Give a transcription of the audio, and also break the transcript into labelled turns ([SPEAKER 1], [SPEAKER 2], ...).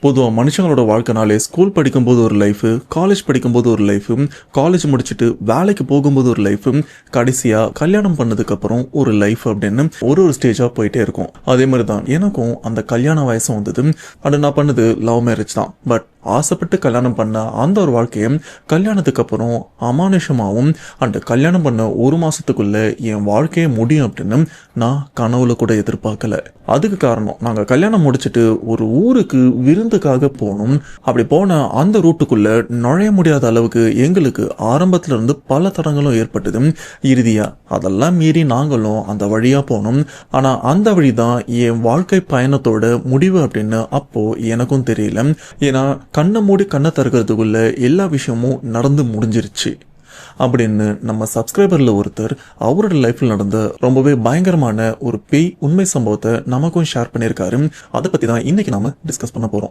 [SPEAKER 1] பொதுவாக மனுஷங்களோட வாழ்க்கைனாலே ஸ்கூல் படிக்கும்போது ஒரு லைஃப் காலேஜ் படிக்கும்போது ஒரு லைஃபும் காலேஜ் முடிச்சுட்டு வேலைக்கு போகும்போது ஒரு லைஃபும் கடைசியாக கல்யாணம் பண்ணதுக்கப்புறம் ஒரு லைஃப் அப்படின்னு ஒரு ஒரு ஸ்டேஜாக போயிட்டே இருக்கும். அதே மாதிரி தான் எனக்கும் அந்த கல்யாண வயசும் வந்தது. அது நான் பண்ணது லவ் மேரேஜ் தான். பட் ஆசைப்பட்டு கல்யாணம் பண்ண அந்த ஒரு வாழ்க்கையை கல்யாணத்துக்கு அப்புறம் அமானுஷமாவும் அந்த கல்யாணம் பண்ண ஒரு மாசத்துக்குள்ள என் வாழ்க்கையே முடியும் அப்படின்னு நான் கனவுல கூட எதிர்பார்க்கல. அதுக்கு காரணம் நாங்க கல்யாணம் முடிச்சிட்டு ஒரு ஊருக்கு விருந்துக்காக போனோம் அப்படி போன அந்த ரூட்டுக்குள்ள நுழைய முடியாத அளவுக்கு எங்களுக்கு ஆரம்பத்துல இருந்து பல தடங்களும் ஏற்பட்டது இறுதியா அதெல்லாம் மீறி நாங்களும் அந்த வழியா போனோம். ஆனா அந்த வழிதான் என் வாழ்க்கை பயணத்தோட முடிவு அப்படின்னு அப்போ எனக்கும் தெரியல. ஏன்னா கண்ணை மூடி கண்ணை திறக்கிறதுக்குள்ள எல்லா விஷயமும் நடந்து முடிஞ்சிருச்சு. அப்படின்னு நம்ம சப்ஸ்கிரைபரில் ஒருத்தர் அவரோட லைஃப்பில் நடந்த ரொம்பவே பயங்கரமான ஒரு பேய் உண்மை சம்பவத்தை நமக்கும் ஷேர் பண்ணியிருக்காரு. அதை பற்றி தான் இன்றைக்கி நாம் டிஸ்கஸ் பண்ண போகிறோம்